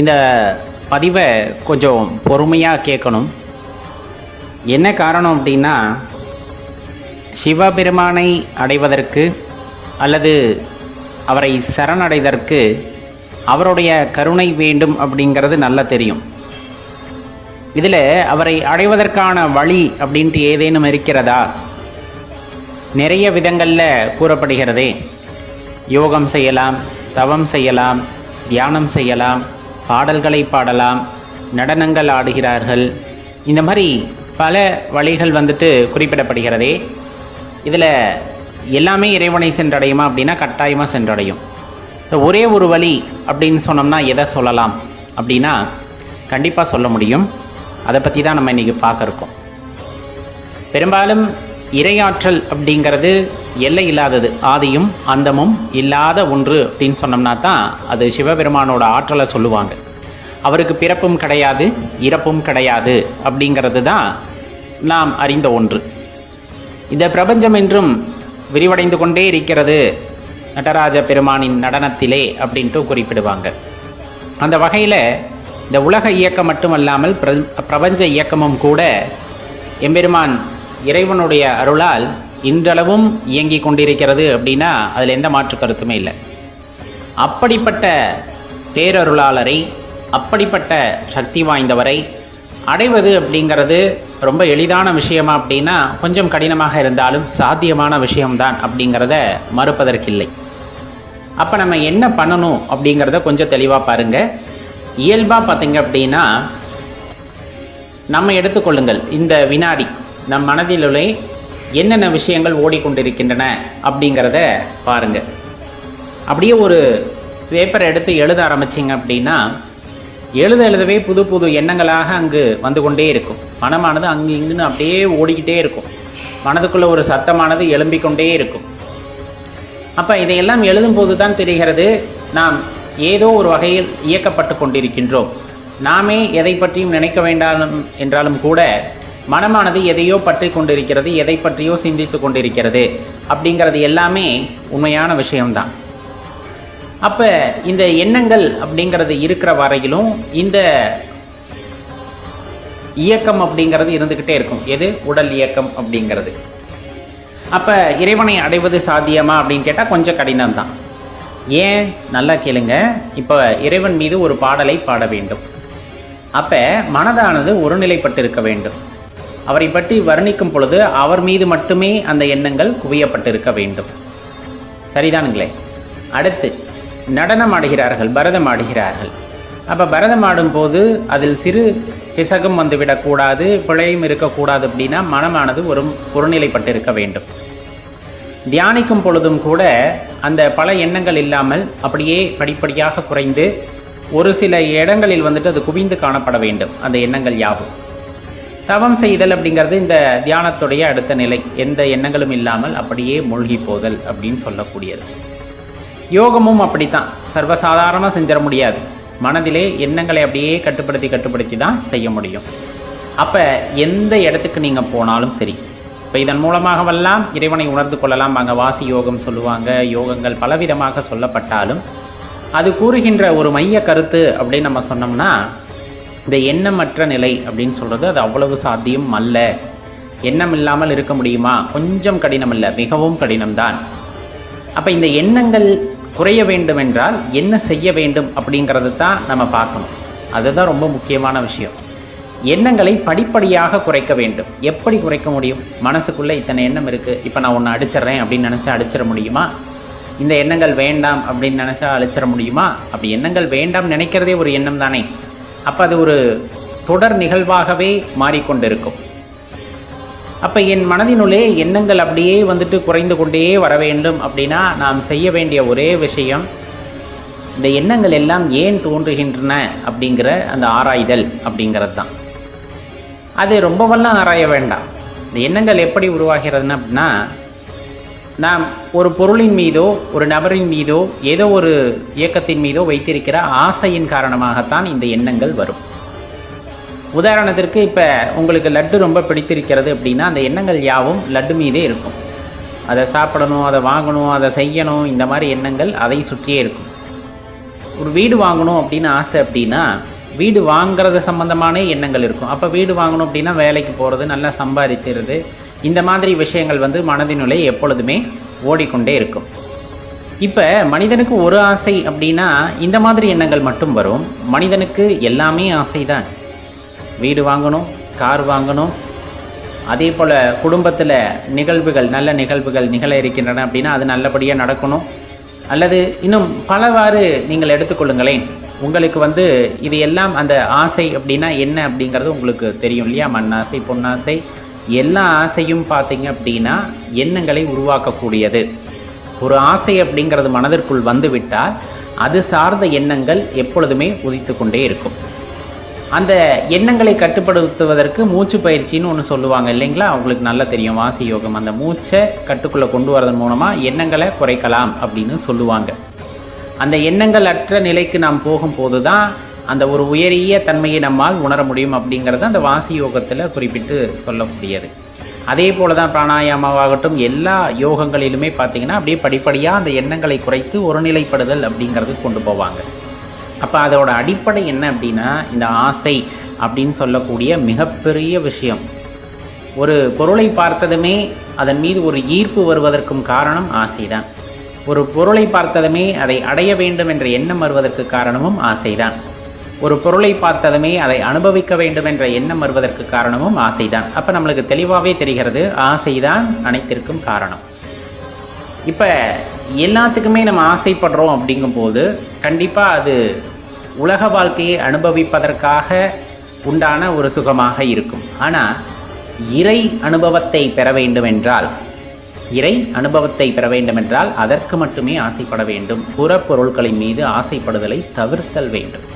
இந்த பதிவை கொஞ்சம் பொறுமையாக கேட்கணும். என்ன காரணம் அப்படின்னா சிவபெருமானை அடைவதற்கு அல்லது அவரை சரணடைதற்கு அவருடைய கருணை வேண்டும் அப்படிங்கிறது நல்லா தெரியும். இதில் அவரை அடைவதற்கான வழி அப்படின்ட்டு ஏதேனும் இருக்கிறதா? நிறைய விதங்களில் கூறப்படுகிறதே. யோகம் செய்யலாம் தவம் செய்யலாம் தியானம் செய்யலாம் பாடல்களை பாடலாம் நடனங்கள் ஆடுகிறார்கள். இந்த மாதிரி பல வழிகள் வந்துட்டு குறிப்பிடப்படுகிறதே. இதில் எல்லாமே இறைவனை சென்றடையுமா அப்படின்னா கட்டாயமாக சென்றடையும். இந்த ஒரே ஒரு வழி அப்படின்னு சொன்னோம்னா எதை சொல்லலாம் அப்படின்னா கண்டிப்பாக சொல்ல முடியும். அதை பற்றி தான் நம்ம இன்றைக்கி பார்க்க இருக்கோம். பெரும்பாலும் இரையாற்றல் அப்படிங்கிறது எல்லை இல்லாதது. ஆதியும் அந்தமும் இல்லாத ஒன்று அப்படின்னு சொன்னோம்னா தான் அது சிவபெருமானோட ஆற்றலை சொல்லுவாங்க. அவருக்கு பிறப்பும் கிடையாது இறப்பும் கிடையாது அப்படிங்கிறது தான் நாம் அறிந்த ஒன்று. இந்த பிரபஞ்சம் என்றும் விரிவடைந்து கொண்டே இருக்கிறது நடராஜ பெருமானின் நடனத்திலே அப்படின்ட்டு குறிப்பிடுவாங்க. அந்த வகையில் இந்த உலக இயக்கம் மட்டுமல்லாமல் பிர- பிரபஞ்ச இயக்கமும் கூட எம்பெருமான் இறைவனுடைய அருளால் இன்றளவும் இயங்கிக் கொண்டிருக்கிறது அப்படின்னா அதில் எந்த மாற்று கருத்துமே இல்லை. அப்படிப்பட்ட பேரருளாளரை அப்படிப்பட்ட சக்தி வாய்ந்தவரை அடைவது அப்படிங்கிறது ரொம்ப எளிதான விஷயமா அப்படின்னா கொஞ்சம் கடினமாக இருந்தாலும் சாத்தியமான விஷயம்தான் அப்படிங்கிறத மறுப்பதற்கில்லை. அப்போ நம்ம என்ன பண்ணணும் அப்படிங்கிறத கொஞ்சம் தெளிவாக பாருங்கள் இயல்பாக பார்த்தீங்க அப்படின்னா நம்ம எடுத்துக்கொள்ளுங்கள் இந்த வினாடி நம் மனதிலுள்ளே என்னென்ன விஷயங்கள் ஓடிக்கொண்டிருக்கின்றன அப்படிங்கிறத பாருங்க. அப்படியே ஒரு பேப்பரை எடுத்து எழுத ஆரம்பிச்சிங்க அப்படின்னா எழுத எழுதவே புது புது எண்ணங்களாக அங்கு வந்து கொண்டே இருக்கும். மனமானது அங்கு இங்குன்னு அப்படியே ஓடிக்கிட்டே இருக்கும். மனதுக்குள்ளே ஒரு சத்தமானது எழும்பிக்கொண்டே இருக்கும். அப்போ இதையெல்லாம் எழுதும்போது தான் தெரிகிறது நாம் ஏதோ ஒரு வகையில் இயக்கப்பட்டு கொண்டிருக்கின்றோம். நாமே எதை பற்றியும் நினைக்க வேண்டாம் என்றாலும் கூட மனமானது எதையோ பற்றி கொண்டிருக்கிறது எதை பற்றியோ சிந்தித்து கொண்டிருக்கிறது அப்படிங்கிறது எல்லாமே உண்மையான விஷயம்தான். அப்போ இந்த எண்ணங்கள் அப்படிங்கிறது இருக்கிற வரையிலும் இந்த இயக்கம் அப்படிங்கிறது இருந்துக்கிட்டே இருக்கும். எது? உடல் இயக்கம் அப்படிங்கிறது. அப்போ இறைவனை அடைவது சாத்தியமா அப்படின்னு கேட்டால் கொஞ்சம் கடினம் தான் ஏன்? நல்லா கேளுங்க. இப்போ இறைவன் மீது ஒரு பாடலை பாட வேண்டும். அப்போ மனதானது ஒருநிலைப்பட்டிருக்க வேண்டும். அவரை பற்றி வர்ணிக்கும் பொழுது அவர் மீது மட்டுமே அந்த எண்ணங்கள் குவியப்பட்டிருக்க வேண்டும். சரிதானுங்களே? அடுத்து நடனம் ஆடுகிறார்கள் பரதம் ஆடுகிறார்கள் அப்போ பரதம் ஆடும்போது அதில் சிறு பிசகம் வந்துவிடக்கூடாது பிழையும் இருக்கக்கூடாது அப்படின்னா மனமானது ஒரு ஒருநிலைப்பட்டிருக்க வேண்டும். தியானிக்கும் பொழுதும் கூட அந்த பல எண்ணங்கள் இல்லாமல் அப்படியே படிப்படியாக குறைந்து ஒரு சில இடங்களில் வந்துட்டு அது குவிந்து காணப்பட வேண்டும். அந்த எண்ணங்கள் யாவும். தவம் செய்தல் அப்படிங்கிறது இந்த தியானத்துடைய அடுத்த நிலை. எந்த எண்ணங்களும் இல்லாமல் அப்படியே மூழ்கி போதல் அப்படின்னு சொல்லக்கூடியது. யோகமும் அப்படித்தான். சர்வசாதாரணமாக செஞ்சிட முடியாது. மனதிலே எண்ணங்களை அப்படியே கட்டுப்படுத்தி கட்டுப்படுத்தி தான் செய்ய முடியும். அப்போ எந்த இடத்துக்கு நீங்கள் போனாலும் சரி. இப்போ இதன் மூலமாகவெல்லாம் இறைவனை உணர்ந்து கொள்ளலாம். அங்கே வாசி யோகம் சொல்லுவாங்க. யோகங்கள் பலவிதமாக சொல்லப்பட்டாலும் அது கூறுகின்ற ஒரு மைய கருத்து அப்படின்னு நம்ம சொன்னோம்னா இந்த எண்ணமற்ற நிலை அப்படின்னு சொல்கிறது அது அவ்வளவு சாத்தியம் அல்ல. எண்ணம் இல்லாமல் இருக்க முடியுமா? கொஞ்சம் கடினம் இல்லை மிகவும் கடினம்தான். அப்போ இந்த எண்ணங்கள் குறைய வேண்டும் என்றால் என்ன செய்ய வேண்டும் அப்படிங்கிறது தான் நம்ம பார்க்கணும். அதுதான் ரொம்ப முக்கியமான விஷயம். எண்ணங்களை படிப்படியாக குறைக்க வேண்டும். எப்படி குறைக்க முடியும்? மனசுக்குள்ளே இத்தனை எண்ணம் இருக்குது இப்போ நான் ஒன்று அடிச்சிட்றேன் அப்படின்னு நினச்சா அடிச்சிட முடியுமா? இந்த எண்ணங்கள் வேண்டாம் அப்படின்னு நினச்சா அழிச்சிட முடியுமா? அப்படி எண்ணங்கள் வேண்டாம் நினைக்கிறதே ஒரு எண்ணம் தானே. அப்போ அது ஒரு தொடர் நிகழ்வாகவே மாறிக்கொண்டிருக்கும். அப்போ என் மனதினுள்ளே எண்ணங்கள் அப்படியே வந்துட்டு குறைந்து கொண்டே வர வேண்டும் அப்படின்னா நாம் செய்ய வேண்டிய ஒரே விஷயம் இந்த எண்ணங்கள் எல்லாம் ஏன் தோன்றுகின்றன அப்படிங்கிற அந்த ஆராய்தல் அப்படிங்கிறது தான் அது ரொம்பவெல்லாம் ஆராய வேண்டாம். இந்த எண்ணங்கள் எப்படி உருவாகிறதுன்னு அப்படின்னா நாம் ஒரு பொருளின் மீதோ ஒரு நபரின் மீதோ ஏதோ ஒரு இயக்கத்தின் மீதோ வைத்திருக்கிற ஆசையின் காரணமாகத்தான் இந்த எண்ணங்கள் வரும். உதாரணத்திற்கு இப்போ உங்களுக்கு லட்டு ரொம்ப பிடித்திருக்கிறது அப்படின்னா அந்த எண்ணங்கள் யாவும் லட்டு மீதே இருக்கும். அதை சாப்பிடணும் அதை வாங்கணும் அதை செய்யணும் இந்த மாதிரி எண்ணங்கள் அதை சுற்றியே இருக்கும். ஒரு வீடு வாங்கணும் அப்படின்னு ஆசை அப்படின்னா வீடு வாங்குறது சம்மந்தமான எண்ணங்கள் இருக்கும். அப்போ வீடு வாங்கணும் அப்படின்னா வேலைக்கு போகிறது நல்லா சம்பாதிக்கிறது இந்த மாதிரி விஷயங்கள் வந்து மனதினுள்ளே எப்பொழுதுமே ஓடிக்கொண்டே இருக்கும். இப்போ மனிதனுக்கு ஒரு ஆசை அப்படின்னா இந்த மாதிரி எண்ணங்கள் மட்டும் வரும். மனிதனுக்கு எல்லாமே ஆசை தான் வீடு வாங்கணும் கார் வாங்கணும். அதே போல் குடும்பத்தில் நிகழ்வுகள் நல்ல நிகழ்வுகள் நிகழ இருக்கின்றன அப்படின்னா அது நல்லபடியாக நடக்கணும். அல்லது இன்னும் பலவாறு நீங்கள் எடுத்துக்கொள்ளுங்களேன். உங்களுக்கு வந்து இது எல்லாம் அந்த ஆசை அப்படின்னா என்ன அப்படிங்கிறது உங்களுக்கு தெரியும் இல்லையா? மண்ணாசை பொன்னாசை எல்லா ஆசையும் பார்த்தீங்க அப்படின்னா எண்ணங்களை உருவாக்கக்கூடியது. ஒரு ஆசை அப்படிங்கிறது மனதிற்குள் வந்துவிட்டால் அது சார்ந்த எண்ணங்கள் எப்பொழுதுமே உதித்து கொண்டே இருக்கும். அந்த எண்ணங்களை கட்டுப்படுத்துவதற்கு மூச்சு பயிற்சின்னு ஒன்று சொல்லுவாங்க இல்லைங்களா? அவங்களுக்கு நல்லா தெரியும் வாசி யோகம். அந்த மூச்சை கட்டுக்குள்ளே கொண்டு வரதன் மூலமாக எண்ணங்களை குறைக்கலாம் அப்படின்னு சொல்லுவாங்க. அந்த எண்ணங்கள் அற்ற நிலைக்கு நாம் போகும்போது தான் அந்த ஒரு உயரிய தன்மையை நம்மால் உணர முடியும் அப்படிங்கிறது அந்த வாசி யோகத்தில் குறிப்பிட்டு சொல்லக்கூடியது. அதே போல தான் பிராணாயாமாவாகட்டும் எல்லா யோகங்களிலுமே பார்த்தீங்கன்னா அப்படியே படிப்படியாக அந்த எண்ணங்களை குறைத்து ஒருநிலைப்படுதல் அப்படிங்கிறது கொண்டு போவாங்க. அப்போ அதோட அடிப்படை என்ன அப்படின்னா இந்த ஆசை அப்படின்னு சொல்லக்கூடிய மிகப்பெரிய விஷயம். ஒரு பொருளை பார்த்ததுமே அதன் மீது ஒரு ஈர்ப்பு வருவதற்கும் காரணம் ஆசைதான். ஒரு பொருளை பார்த்ததுமே அதை அடைய வேண்டும் என்ற எண்ணம் வருவதற்கு காரணமும் ஆசைதான். ஒரு பொருளை பார்த்ததுமே அதை அனுபவிக்க வேண்டும் என்ற எண்ணம் வருவதற்கு காரணமும் ஆசைதான். அப்போ நம்மளுக்கு தெளிவாகவே தெரிகிறது ஆசைதான் அனைத்திற்கும் காரணம். இப்போ எல்லாத்துக்குமே நம்ம ஆசைப்படுறோம் அப்படிங்கும்போது கண்டிப்பாக அது உலக வாழ்க்கையை அனுபவிப்பதற்காக உண்டான ஒரு சுகமாக இருக்கும். ஆனால் இறை அனுபவத்தை பெற வேண்டும் என்றால் இறை அனுபவத்தை பெற வேண்டுமென்றால் அதற்கு மட்டுமே ஆசைப்பட வேண்டும். புறப்பொருட்களின் மீது ஆசைப்படுதலை தவிர்த்தல் வேண்டும்.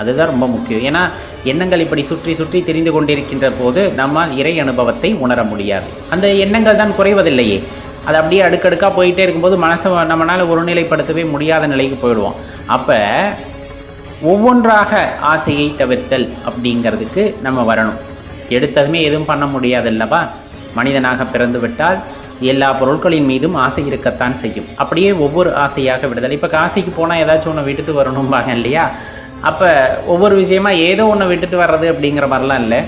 அதுதான் ரொம்ப முக்கியம். ஏன்னா எண்ணங்கள் இப்படி சுற்றி சுற்றி தெரிந்து கொண்டிருக்கின்ற போது நம்மால் இறை அனுபவத்தை உணர முடியாது. அந்த எண்ணங்கள் தான் குறைவதில்லையே. அது அப்படியே அடுக்கடுக்காக போயிட்டே இருக்கும்போது மனசை நம்மளால் ஒருநிலைப்படுத்தவே முடியாத நிலைக்கு போயிடுவோம். அப்போ ஒவ்வொன்றாக ஆசையை தவிர்த்தல் அப்படிங்கிறதுக்கு நம்ம வரணும். எடுத்ததுமே எதுவும் பண்ண முடியாது அல்லவா? மனிதனாக பிறந்து விட்டால் எல்லா பொருட்களின் மீதும் ஆசை இருக்கத்தான் செய்யும். அப்படியே ஒவ்வொரு ஆசையாக விடுதல். இப்போ காசைக்கு போனால் ஏதாச்சும் ஒன்று வீட்டுக்கு வரணும்பாங்க இல்லையா? அப்போ ஒவ்வொரு விஷயமா ஏதோ ஒன்று விட்டுட்டு வர்றது அப்படிங்கிற மாதிரிலாம் இல்லை.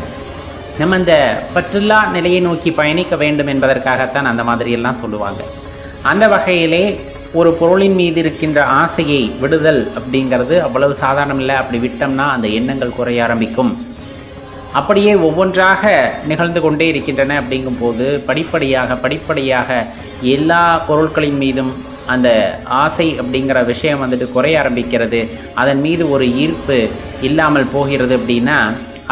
நம்ம இந்த பற்றுல்லா நிலையை நோக்கி பயணிக்க வேண்டும் என்பதற்காகத்தான் அந்த மாதிரியெல்லாம் சொல்லுவாங்க. அந்த வகையிலே ஒரு பொருளின் மீது இருக்கின்ற ஆசையை விடுதல் அப்படிங்கிறது அவ்வளவு சாதாரணம் இல்லை. அப்படி விட்டோம்னா அந்த எண்ணங்கள் குறைய ஆரம்பிக்கும். அப்படியே ஒவ்வொன்றாக நிகழ்ந்து கொண்டே இருக்கின்றன அப்படிங்கும்போது படிப்படியாக படிப்படியாக எல்லா பொருட்களின் மீதும் அந்த ஆசை அப்படிங்கிற விஷயம் வந்துட்டு குறைய ஆரம்பிக்கிறது. அதன் மீது ஒரு ஈர்ப்பு இல்லாமல் போகிறது அப்படின்னா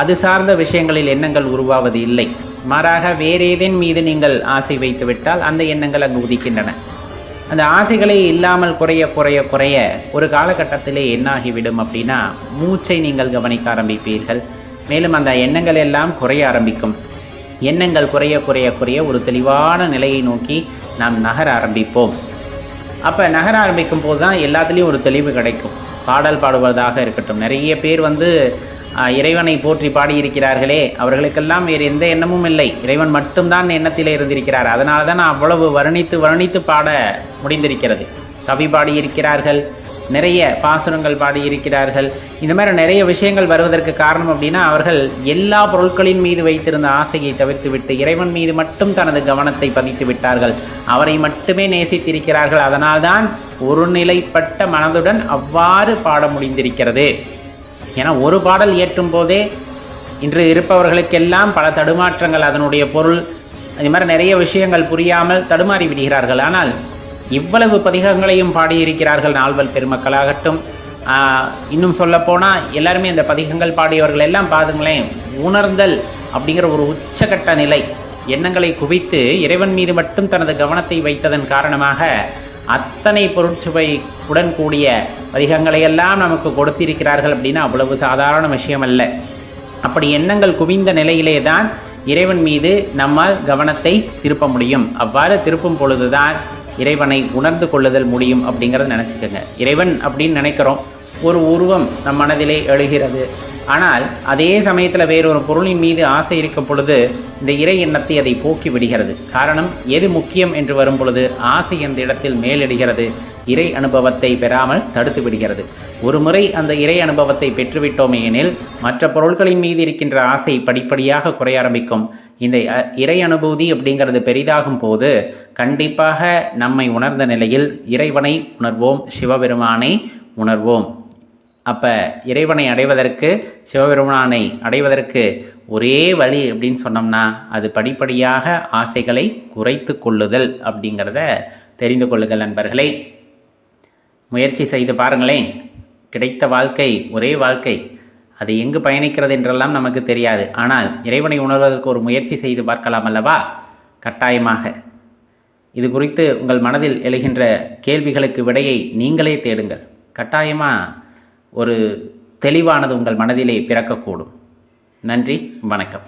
அது சார்ந்த விஷயங்களில் எண்ணங்கள் உருவாவது இல்லை. மாறாக வேறு ஏதேன் மீது நீங்கள் ஆசை வைத்துவிட்டால் அந்த எண்ணங்கள் அங்கு உதிக்கின்றன. அந்த ஆசைகளே இல்லாமல் குறைய குறைய குறைய ஒரு காலகட்டத்திலே என்னாகிவிடும் அப்படின்னா மூச்சை நீங்கள் கவனிக்க ஆரம்பிப்பீர்கள். மேலும் அந்த எண்ணங்கள் எல்லாம் குறைய ஆரம்பிக்கும். எண்ணங்கள் குறைய குறைய குறைய ஒரு தெளிவான நிலையை நோக்கி நாம் நகர ஆரம்பிப்போம். அப்போ நகர ஆரம்பிக்கும் போது தான் எல்லாத்துலேயும் ஒரு தெளிவு கிடைக்கும். பாடல் பாடுவதாக இருக்கட்டும். நிறைய பேர் வந்து இறைவனை போற்றி பாடியிருக்கிறார்களே. அவர்களுக்கெல்லாம் வேறு எந்த எண்ணமும் இல்லை. இறைவன் மட்டும்தான் எண்ணத்தில் இருந்திருக்கிறார். அதனால தான் அவ்வளவு வர்ணித்து வர்ணித்து பாட முடிந்திருக்கிறது. கவி பாடியிருக்கிறார்கள். நிறைய பாசுரங்கள் பாடியிருக்கிறார்கள். இந்த மாதிரி நிறைய விஷயங்கள் வருவதற்கு காரணம் அப்படின்னா அவர்கள் எல்லா பொருட்களின் மீது வைத்திருந்த ஆசையை தவிர்த்துவிட்டு இறைவன் மீது மட்டும் தனது கவனத்தை பதித்து விட்டார்கள். அவரை மட்டுமே நேசித்திருக்கிறார்கள். அதனால்தான் ஒருநிலைப்பட்ட மனதுடன் அவ்வாறு பாட முடிந்திருக்கிறது. ஏன்னா ஒரு பாடல் இயற்றும் போதே இன்று இருப்பவர்களுக்கெல்லாம் பல தடுமாற்றங்கள் அதனுடைய பொருள் இது மாதிரி நிறைய விஷயங்கள் புரியாமல் தடுமாறி விடுகிறார்கள். ஆனால் இவ்வளவு பதிகங்களையும் பாடியிருக்கிறார்கள் நால்வல் பெருமக்களாகட்டும். இன்னும் சொல்லப்போனால் எல்லாருமே இந்த பதிகங்கள் பாடியவர்கள் எல்லாம் பாருங்களேன் உணர்ந்தல் அப்படிங்கிற ஒரு உச்சகட்ட நிலை. எண்ணங்களை குவித்து இறைவன் மீது மட்டும் தனது கவனத்தை வைத்ததன் காரணமாக அத்தனை பொருட்சுவை உடன் கூடிய பதிகங்களை எல்லாம் நமக்கு கொடுத்திருக்கிறார்கள் அப்படின்னா அவ்வளவு சாதாரண விஷயம் அல்ல. அப்படி எண்ணங்கள் குவிந்த நிலையிலே தான் இறைவன் மீது நம்மால் கவனத்தை திருப்ப முடியும். அவ்வாறு திருப்பும் பொழுதுதான் இறைவனை உணர்ந்து கொள்ளுதல் முடியும் அப்படிங்கிறத நினச்சிக்கோங்க. இறைவன் அப்படின்னு நினைக்கிறோம். ஒரு உருவம் நம் மனதிலே எழுகிறது. ஆனால் அதே சமயத்தில் வேறொரு பொருளின் மீது ஆசை இருக்கும் பொழுது இந்த இறை எண்ணத்தை அதை போக்கி விடுகிறது. காரணம் எது முக்கியம் என்று வரும் பொழுது ஆசை என்ற இடத்தில் மேலிடுகிறது. இறை அனுபவத்தை பெறாமல் தடுத்து விடுகிறது. ஒரு முறை அந்த இறை அனுபவத்தை பெற்றுவிட்டோமே எனில் மற்ற பொருட்களின் மீது இருக்கின்ற ஆசை படிப்படியாக குறைய ஆரம்பிக்கும். இந்த அ- இறை அனுபூதி அப்படிங்கிறது பெரிதாகும் போது கண்டிப்பாக நம்மை உணர்ந்த நிலையில் இறைவனை உணர்வோம் சிவபெருமானை உணர்வோம். அப்போ இறைவனை அடைவதற்கு சிவபெருமானை அடைவதற்கு ஒரே வழி அப்படின்னு சொன்னோம்னா அது படிப்படியாக ஆசைகளை குறைத்து கொள்ளுதல் அப்படிங்கிறத தெரிந்து கொள்ளுங்கள் நண்பர்களே. முயற்சி செய்து பாருங்களேன். கிடைத்த வாழ்க்கை ஒரே வாழ்க்கை. அது எங்கு பயணிக்கிறது என்றெல்லாம் நமக்கு தெரியாது. ஆனால் இறைவனை உணர்வதற்கு ஒரு முயற்சி செய்து பார்க்கலாம் அல்லவா? கட்டாயமாக. இது குறித்து உங்கள் மனதில் எழுகின்ற கேள்விகளுக்கு விடையை நீங்களே தேடுங்கள். கட்டாயமாக ஒரு தெளிவானது உங்கள் மனதிலே பிறக்கக்கூடும். நன்றி வணக்கம்.